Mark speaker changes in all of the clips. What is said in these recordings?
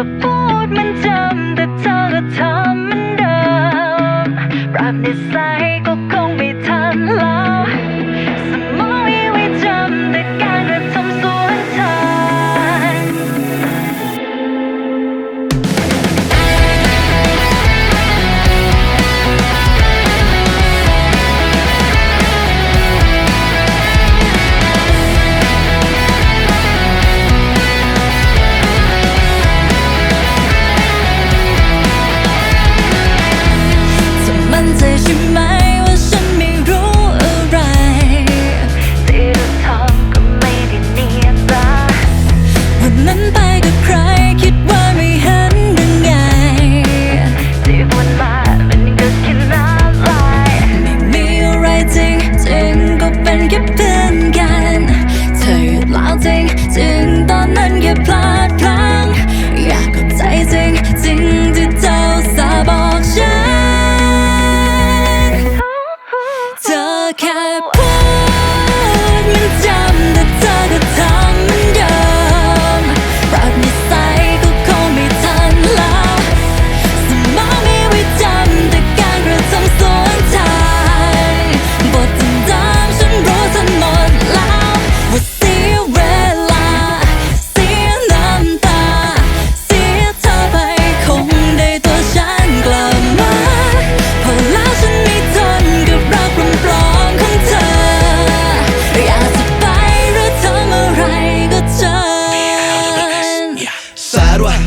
Speaker 1: อพูดมันจำแต่เธอก็ทำมันเดิมปรับนิสัยก็ค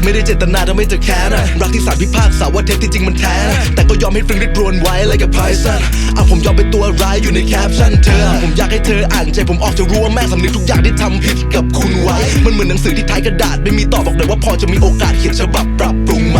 Speaker 1: ไม่ได้เจตนาทำ
Speaker 2: ให้เธอแค้นอะรักที่สารพิพากษาว่าเท็จที่จริงมันแท้นะแต่ก็ยอมให้ฟริงริดรวนไว้เลยกับไพซันเอาผมยอมเป็นตัวร้ายอยู่ในแคปชั่นเธอ ผมอยากให้เธออ่านใจผมออกจะรู้ว่าแม่สำนึกทุกอย่างที่ทำผิดกับคุณไว้ มันเหมือนหนังสือที่ท้ายกระดาษไม่มีต่อบอกเลยว่าพอจะมีโอกาสเขียนฉบับปรับปรุงไหม